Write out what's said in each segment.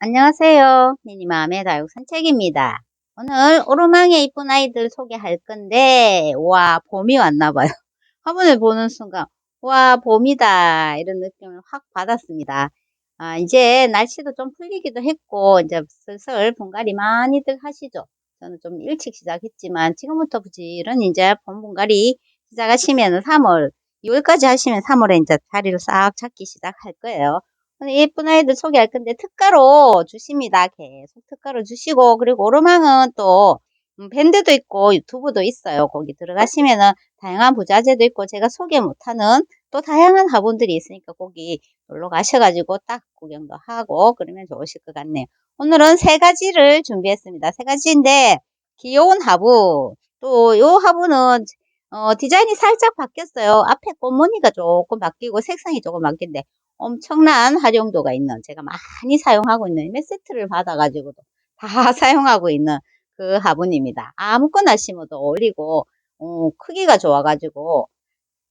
안녕하세요. 미니맘의 다육 산책입니다. 오늘 오르망에 이쁜 아이들 소개할 건데 와 봄이 왔나봐요. 화분을 보는 순간 와 봄이다 이런 느낌을 확 받았습니다. 아, 이제 날씨도 좀 풀리기도 했고 이제 슬슬 분갈이 많이들 하시죠. 저는 좀 일찍 시작했지만 지금부터 부지런히 이제 봄 분갈이 시작하시면 3월 2월까지 하시면 3월에 이제 자리를 싹 찾기 시작할 거예요. 예쁜 아이들 소개할 건데 특가로 주십니다. 계속 특가로 주시고 그리고 오르망은 또 음, 밴드도 있고 유튜브도 있어요. 거기 들어가시면은 다양한 부자재도 있고 제가 소개 못하는 또 다양한 화분들이 있으니까 거기 놀러 가셔가지고 딱 구경도 하고 그러면 좋으실 것 같네요. 오늘은 세 가지를 준비했습니다. 세 가지인데 귀여운 화분 또 요 화분은 어, 디자인이 살짝 바뀌었어요. 앞에 꽃무늬가 조금 바뀌고 색상이 조금 바뀐데 엄청난 활용도가 있는 제가 많이 사용하고 있는 몇 세트를 받아가지고도 다 사용하고 있는 그 화분입니다. 아무거나 심어도 어울리고 어, 크기가 좋아가지고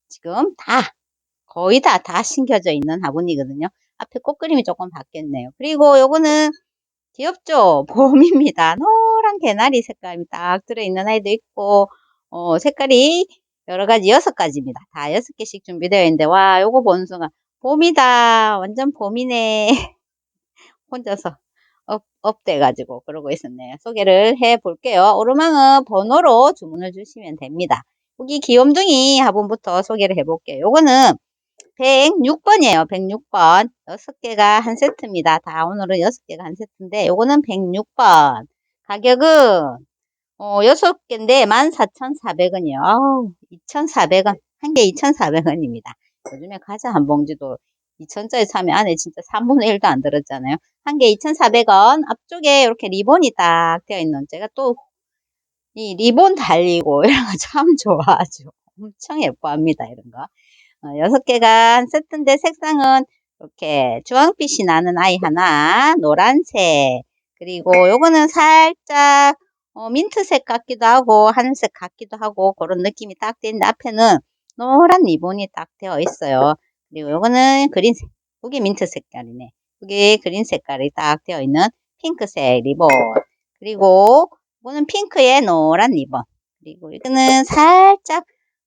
지금 다 거의 다 다 심겨져 있는 화분이거든요. 앞에 꽃그림이 조금 바뀌었네요. 그리고 요거는 귀엽죠? 봄입니다. 노란 개나리 색감이 딱 들어있는 아이도 있고 어, 색깔이 여러 가지 여섯 가지입니다. 다 여섯 개씩 준비되어 있는데 와 요거 보는 순간 봄이다. 완전 봄이네. 혼자서 업, 업돼가지고 그러고 있었네요. 소개를 해 볼게요. 오르망은 번호로 주문을 주시면 됩니다. 여기 귀염둥이 화분부터 소개를 해 볼게요. 요거는 106번이에요. 106번. 6개가 한 세트입니다. 다 오늘은 6개가 한 세트인데 요거는 106번. 가격은 어, 6개인데 14,400원이요. 아우, 2,400원. 한 개 2,400원입니다. 요즘에 과자 한 봉지도 2천짜리 사면 안에 진짜 3분의 1도 안 들었잖아요. 한 개 2,400원. 앞쪽에 이렇게 리본이 딱 되어 있는 제가 또 이 리본 달리고 이런 거 참 좋아하죠. 엄청 예뻐합니다. 이런 거. 어, 6개가 한 세트인데 색상은 이렇게 주황빛이 나는 아이 하나, 노란색, 그리고 요거는 살짝 어, 민트색 같기도 하고 하늘색 같기도 하고 그런 느낌이 딱 되는데 앞에는 노란 리본이 딱 되어 있어요. 그리고 요거는 그린색. 이게 민트 색깔이네. 이게 그린 색깔이 딱 되어 있는 핑크색 리본. 그리고 이거는 핑크에 노란 리본. 그리고 이거는 살짝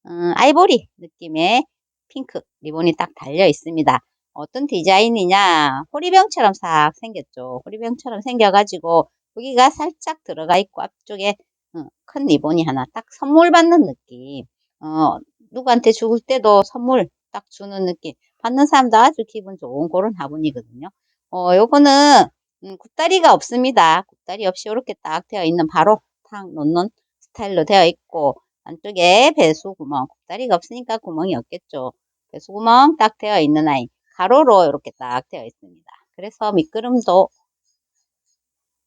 음, 아이보리 느낌의 핑크 리본이 딱 달려 있습니다. 어떤 디자인이냐 호리병처럼 싹 생겼죠. 호리병처럼 생겨가지고 여기가 살짝 들어가 있고 앞쪽에 어, 큰 리본이 하나 딱 선물 받는 느낌. 어, 누구한테 죽을 때도 선물 딱 주는 느낌. 받는 사람도 아주 기분 좋은 그런 화분이거든요. 어, 요거는 음, 굽다리가 없습니다. 굽다리 없이 이렇게 딱 되어 있는 바로 탁 놓는 스타일로 되어 있고 안쪽에 배수 구멍, 굽다리가 없으니까 구멍이 없겠죠. 배수 구멍 딱 되어 있는 아이. 가로로 이렇게 딱 되어 있습니다. 그래서 미끄럼도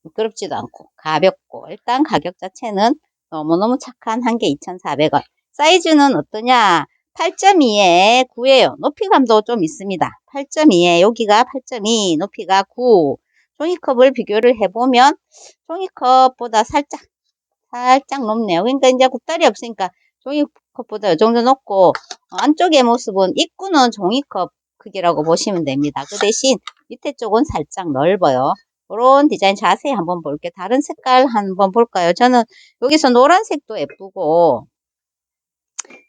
미끄럽지도 않고 가볍고 일단 가격 자체는 너무너무 착한 한 개 2,400원. 사이즈는 어떠냐? 8.2에 9예요. 높이감도 좀 있습니다. 8.2에 여기가 8.2, 높이가 9. 종이컵을 비교를 해보면 종이컵보다 살짝 살짝 높네요. 그러니까 이제 굽다리 없으니까 종이컵보다 이 정도 높고 어, 안쪽의 모습은 입구는 종이컵 크기라고 보시면 됩니다. 그 대신 밑에 쪽은 살짝 넓어요. 이런 디자인 자세히 한번 볼게요. 다른 색깔 한번 볼까요? 저는 여기서 노란색도 예쁘고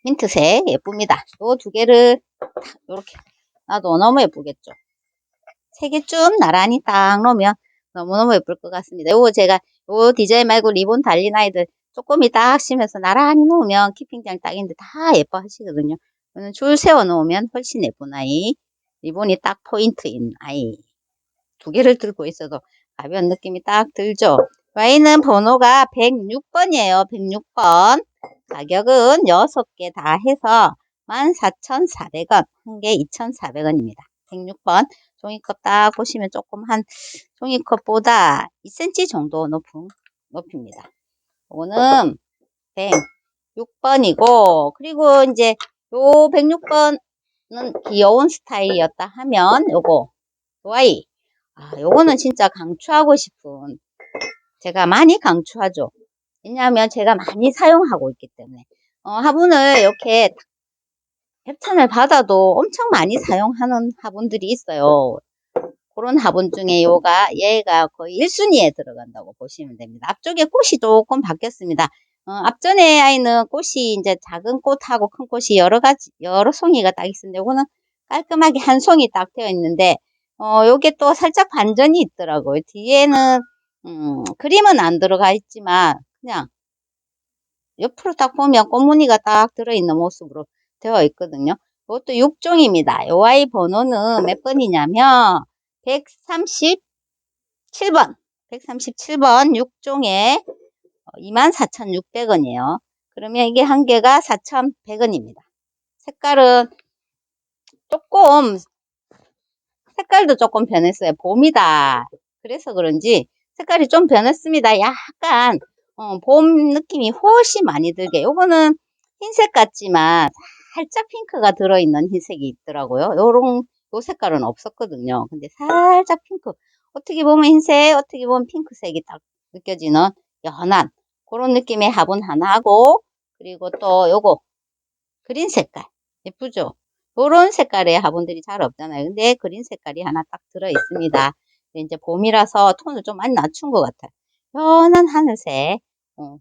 민트색 예쁩니다. 요 두 개를 이렇게 놔도 너무 예쁘겠죠. 세 개쯤 나란히 딱 놓으면 너무너무 예쁠 것 같습니다. 요거 제가 요 디자인 말고 리본 달린 아이들 조금이 딱 심해서 나란히 놓으면 키핑장 딱인데 다 예뻐 하시거든요. 줄 세워 놓으면 훨씬 예쁜 아이. 리본이 딱 포인트인 아이. 두 개를 들고 있어도 가벼운 느낌이 딱 들죠. 와인은 번호가 106번이에요. 106번. 가격은 6개 다 해서 14,400원. 한 개 2,400원입니다. 106번. 종이컵 딱 보시면 조금 한 종이컵보다 2cm 정도 높은 높입니다. 이거는 106번이고 그리고 이제 요 106번은 귀여운 스타일이었다 하면 요거 요 아이 아 요거는 진짜 강추하고 싶은 제가 많이 강추하죠. 왜냐하면 제가 많이 사용하고 있기 때문에 어, 화분을 이렇게 협찬을 받아도 엄청 많이 사용하는 화분들이 있어요. 그런 화분 중에 요가 얘가 거의 1순위에 들어간다고 보시면 됩니다. 앞쪽에 꽃이 조금 바뀌었습니다. 어, 앞전에 아이는 꽃이 이제 작은 꽃하고 큰 꽃이 여러 가지 여러 송이가 딱 있었는데 요거는 깔끔하게 한 송이 딱 되어 있는데 어 요게 또 살짝 반전이 있더라고요. 뒤에는 음, 그림은 안 들어가 있지만 그냥 옆으로 딱 보면 꽃무늬가 딱 들어있는 모습으로 되어 있거든요. 이것도 6종입니다. 요 아이 번호는 몇 번이냐면 137번 137번 6종에 24,600원이에요. 그러면 이게 한 개가 4,100원입니다. 색깔은 조금 색깔도 조금 변했어요. 봄이다. 그래서 그런지 색깔이 좀 변했습니다. 약간 어, 봄 느낌이 훨씬 많이 들게. 요거는 흰색 같지만 살짝 핑크가 들어있는 흰색이 있더라고요. 요런 요 색깔은 없었거든요. 근데 살짝 핑크. 어떻게 보면 흰색, 어떻게 보면 핑크색이 딱 느껴지는 연한 그런 느낌의 화분 하나 하고 그리고 또 요거 그린 색깔 예쁘죠? 요런 색깔의 화분들이 잘 없잖아요. 근데 그린 색깔이 하나 딱 들어 있습니다. 이제 봄이라서 톤을 좀 많이 낮춘 것 같아요. 연한 하늘색 어,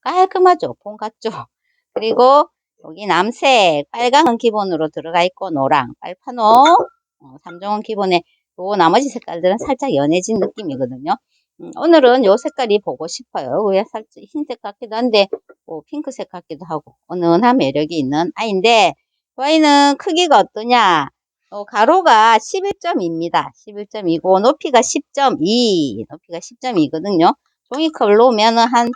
깔끔하죠? 봄 같죠? 그리고 여기 남색 빨강은 기본으로 들어가 있고 노랑 빨파노 어, 3종은 기본에 요 나머지 색깔들은 살짝 연해진 느낌이거든요. 음, 오늘은 요 색깔이 보고 싶어요. 왜 살짝 흰색 같기도 한데 뭐 핑크색 같기도 하고 은은한 매력이 있는 아이인데 이 아이는 크기가 어떠냐 어, 가로가 11.2입니다. 11.2고 높이가 10.2 높이가 10.2거든요. 종이컵을 놓으면 한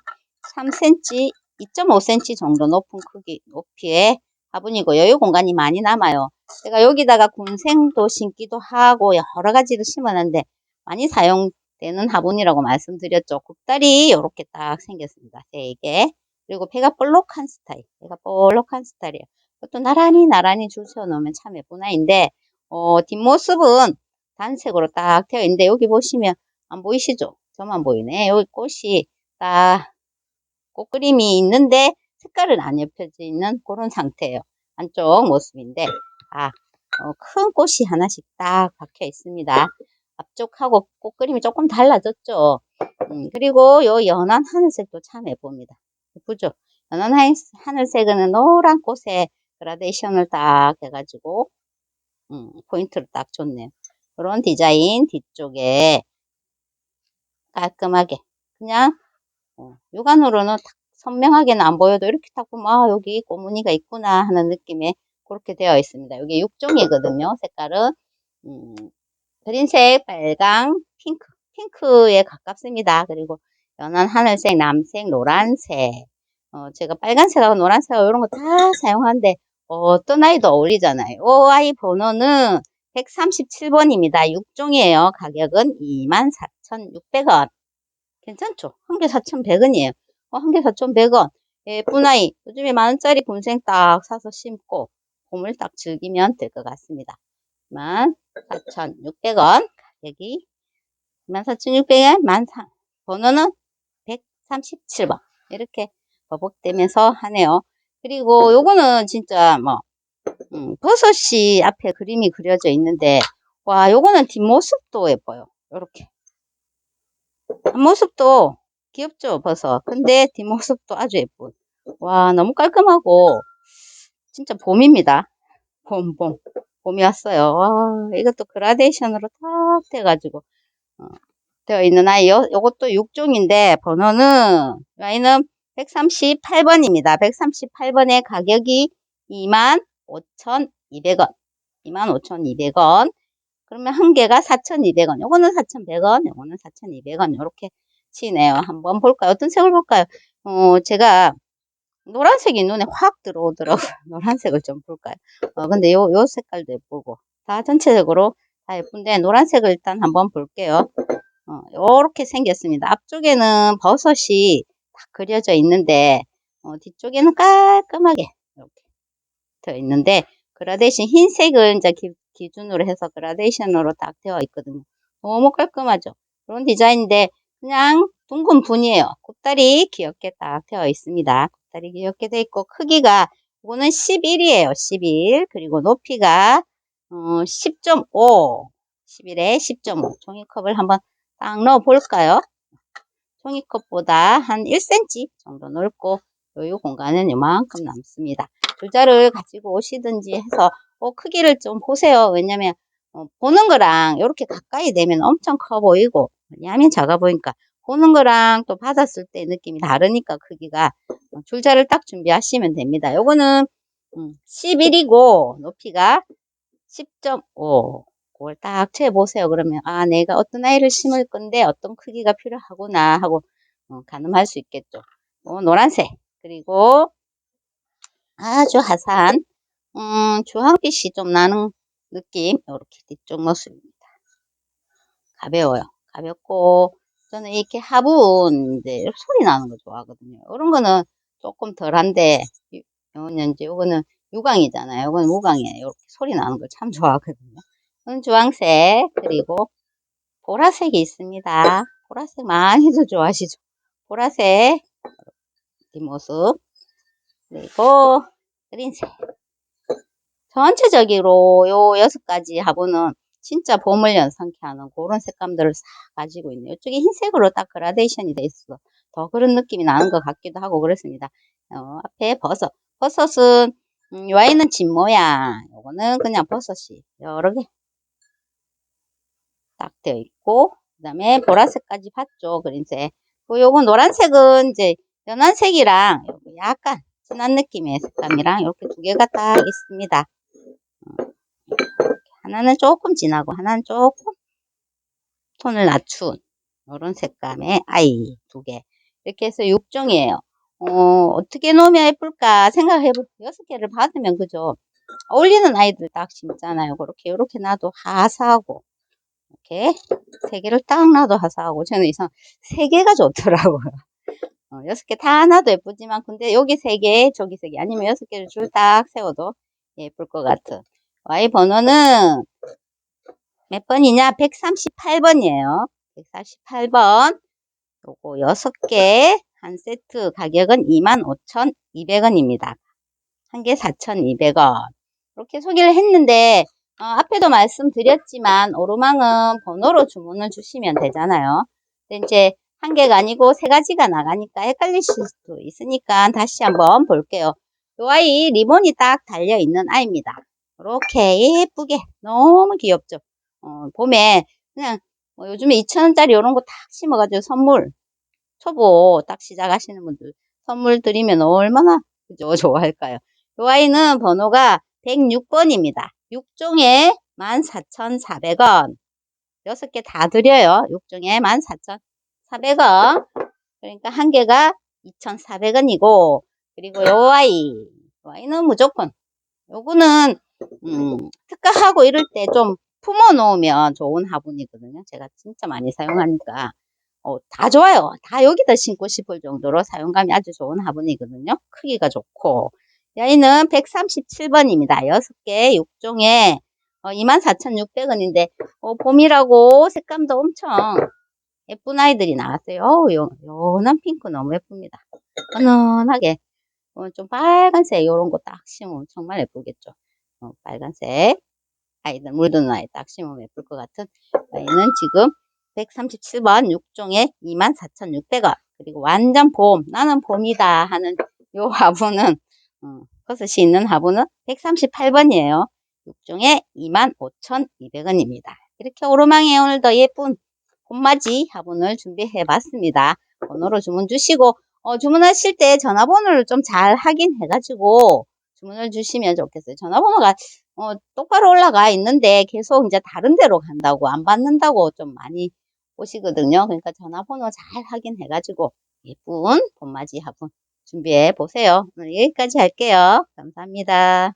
3cm 2.5cm 정도 높은 크기 높이의 화분이고 여유 공간이 많이 남아요. 제가 여기다가 군생도 심기도 하고 여러 가지를 심어놨는데 많이 사용되는 화분이라고 말씀드렸죠. 굽다리 이렇게 딱 생겼습니다. 3개. 그리고 배가 볼록한 스타일. 배가 볼록한 스타일이에요. 그것도 나란히 나란히 줄 세워놓으면 참 예쁜 아이인데 어, 뒷모습은 단색으로 딱 되어 있는데 여기 보시면 안 보이시죠? 저만 보이네. 여기 꽃이 딱 꽃그림이 있는데 색깔은 안 옅혀져 있는 그런 상태예요. 안쪽 모습인데 아, 어, 큰 꽃이 하나씩 딱 박혀 있습니다. 앞쪽하고 꽃그림이 조금 달라졌죠. 음, 그리고 요 연한 하늘색도 참 예쁩니다. 예쁘죠? 연한 하늘색은 노란 꽃에 그라데이션을 딱 해가지고 음, 포인트를 딱 줬네요. 그런 디자인 뒤쪽에 깔끔하게 그냥 어, 육안으로는 선명하게는 안 보여도 이렇게 딱 보면 아 여기 꽃무늬가 있구나 하는 느낌에 그렇게 되어 있습니다. 여기 6종이거든요. 색깔은 음, 그린색, 빨강, 핑크 핑크에 가깝습니다. 그리고 연한 하늘색, 남색, 노란색 어, 제가 빨간색하고 노란색하고 이런 거 다 사용하는데 어떤 아이도 어울리잖아요. 이 아이 번호는 137번입니다. 6종이에요. 가격은 24,600원. 괜찮죠? 한 개 4,100원이에요. 어, 한 개 4,100원. 예쁜 아이. 요즘에 만원짜리 군생 딱 사서 심고 봄을 딱 즐기면 될 것 같습니다. 14,600원. 가격이 14,600원. 14, 번호는 137번. 이렇게 버벅대면서 하네요. 그리고 요거는 진짜 뭐 음, 버섯이 앞에 그림이 그려져 있는데 와 요거는 뒷모습도 예뻐요. 요렇게 앞모습도 귀엽죠 버섯 근데 뒷모습도 아주 예쁜 와 너무 깔끔하고 진짜 봄입니다 봄 봄 봄이 왔어요 와 이것도 그라데이션으로 탁 돼가지고 어, 되어 있는 아이 요, 요것도 6종인데 번호는 아이는 138번입니다. 138번의 가격이 25,200원. 25,200원. 그러면 한 개가 4,200원. 요거는 4,100원. 요거는 4,200원. 이렇게 치네요. 한번 볼까요? 어떤 색을 볼까요? 어, 제가 노란색이 눈에 확 들어오더라고요. 노란색을 좀 볼까요? 어, 근데 요, 요 색깔도 예쁘고. 다 전체적으로 다 예쁜데 노란색을 일단 한번 볼게요. 어, 요렇게 생겼습니다. 앞쪽에는 버섯이 딱 그려져 있는데 어, 뒤쪽에는 깔끔하게 이렇게 되어 있는데 그라데이션 흰색을 이제 기, 준으로 해서 그라데이션으로 딱 되어 있거든요. 너무 깔끔하죠. 그런 디자인인데 그냥 둥근 분이에요. 곱다리 귀엽게 딱 되어 있습니다. 곱다리 귀엽게 되어 있고 크기가 이거는 11이에요. 11 그리고 높이가 어, 10.5 11에 10.5 종이컵을 한번 딱 넣어 볼까요? 종이컵보다 한 1cm 정도 넓고 여유 공간은 이만큼 남습니다. 줄자를 가지고 오시든지 해서 어, 크기를 좀 보세요. 왜냐면 어, 보는 거랑 이렇게 가까이 되면 엄청 커 보이고 왜냐하면 작아 보니까 보는 거랑 또 받았을 때 느낌이 다르니까 크기가 어, 줄자를 딱 준비하시면 됩니다. 요거는 11이고 높이가 10.5 그걸 딱 채보세요. 그러면 아 내가 어떤 아이를 심을 건데 어떤 크기가 필요하구나 하고 어, 가늠할 수 있겠죠. 어, 노란색 그리고 아주 화사한 음, 주황빛이 좀 나는 느낌 이렇게 뒤쪽 모습입니다. 가벼워요. 가볍고 저는 이렇게 화분 이제 소리 나는 거 좋아하거든요. 이런 거는 조금 덜한데 이거는 이제 이거는 유광이잖아요. 이건 무광이에요. 이렇게 소리 나는 걸 참 좋아하거든요. 이건 주황색 그리고 보라색이 있습니다. 보라색 많이도 좋아하시죠. 보라색 이 모습 그리고 그린색 전체적으로 요 여섯 가지 화분은 진짜 봄을 연상케 하는 그런 색감들을 싹 가지고 있네요. 이쪽에 흰색으로 딱 그라데이션이 돼 있어. 더 그런 느낌이 나는 것 같기도 하고 그렇습니다. 어, 앞에 버섯. 버섯은 음, 요 아이는 집 모양. 요거는 그냥 버섯이 여러 개 딱 되어 있고 그 다음에 보라색까지 봤죠. 그린색. 그 요거 노란색은 이제 연한색이랑 약간 진한 느낌의 색감이랑 이렇게 두 개가 딱 있습니다. 하나는 조금 진하고 하나는 조금 톤을 낮춘 이런 색감의 아이 두 개. 이렇게 해서 6종이에요. 어, 어떻게 놓으면 예쁠까 생각해보, 여섯 개를 받으면 그죠? 어울리는 아이들 딱 심잖아요. 그렇게, 이렇게 놔도 하사하고, 이렇게 세 개를 딱 놔도 하사하고, 저는 이상 세 개가 좋더라고요. 어, 여섯 개 다 놔도 예쁘지만, 근데 여기 세 개, 저기 세 개, 아니면 여섯 개를 줄 딱 세워도 예쁠 것 같은. Y 번호는 몇 번이냐? 138번이에요. 148번. 요거 6개 한 세트 가격은 25,200원입니다. 한 개 4,200원. 이렇게 소개를 했는데 어, 앞에도 말씀드렸지만 오르망은 번호로 주문을 주시면 되잖아요. 근데 이제 한 개가 아니고 세 가지가 나가니까 헷갈리실 수도 있으니까 다시 한번 볼게요. 이 아이 리본이 딱 달려있는 아이입니다. 이렇게 예쁘게 너무 귀엽죠. 어, 봄에 그냥 뭐 요즘에 2,000원짜리 이런 거 딱 심어가지고 선물 초보 딱 시작하시는 분들 선물 드리면 얼마나 그죠 좋아할까요? 이 아이는 번호가 106번입니다. 6종에 14,400원 6개 다 드려요. 6종에 14,400원 그러니까 한 개가 2,400원이고 그리고 요 아이 요 아이는 무조건 요거는 음, 특가하고 이럴 때 좀 품어 놓으면 좋은 화분이거든요. 제가 진짜 많이 사용하니까 어, 다 좋아요. 다 여기다 심고 싶을 정도로 사용감이 아주 좋은 화분이거든요. 크기가 좋고 여기는 137번입니다. 6개 6종에 어, 24,600원인데 어, 봄이라고 색감도 엄청 예쁜 아이들이 나왔어요. 어, 요, 연한 핑크 너무 예쁩니다. 은은하게 어, 좀 빨간색 이런 거 딱 심으면 정말 예쁘겠죠. 어, 빨간색 아이들 물드는 아이 딱 심으면 예쁠 것 같은 아이는 지금 137번 6종에 24,600원. 그리고 완전 봄 나는 봄이다 하는 요 화분은 어, 버섯이 있는 화분은 138번이에요. 6종에 25,200원입니다. 이렇게 오르망에 오늘도 예쁜 봄맞이 화분을 준비해 봤습니다. 번호로 주문 주시고 어, 주문하실 때 전화번호를 좀 잘 확인해 가지고 주문을 주시면 좋겠어요. 전화번호가 어, 똑바로 올라가 있는데 계속 이제 다른 데로 간다고 안 받는다고 좀 많이 오시거든요. 그러니까 전화번호 잘 확인해 가지고 예쁜 봄맞이 화분 준비해 보세요. 오늘 여기까지 할게요. 감사합니다.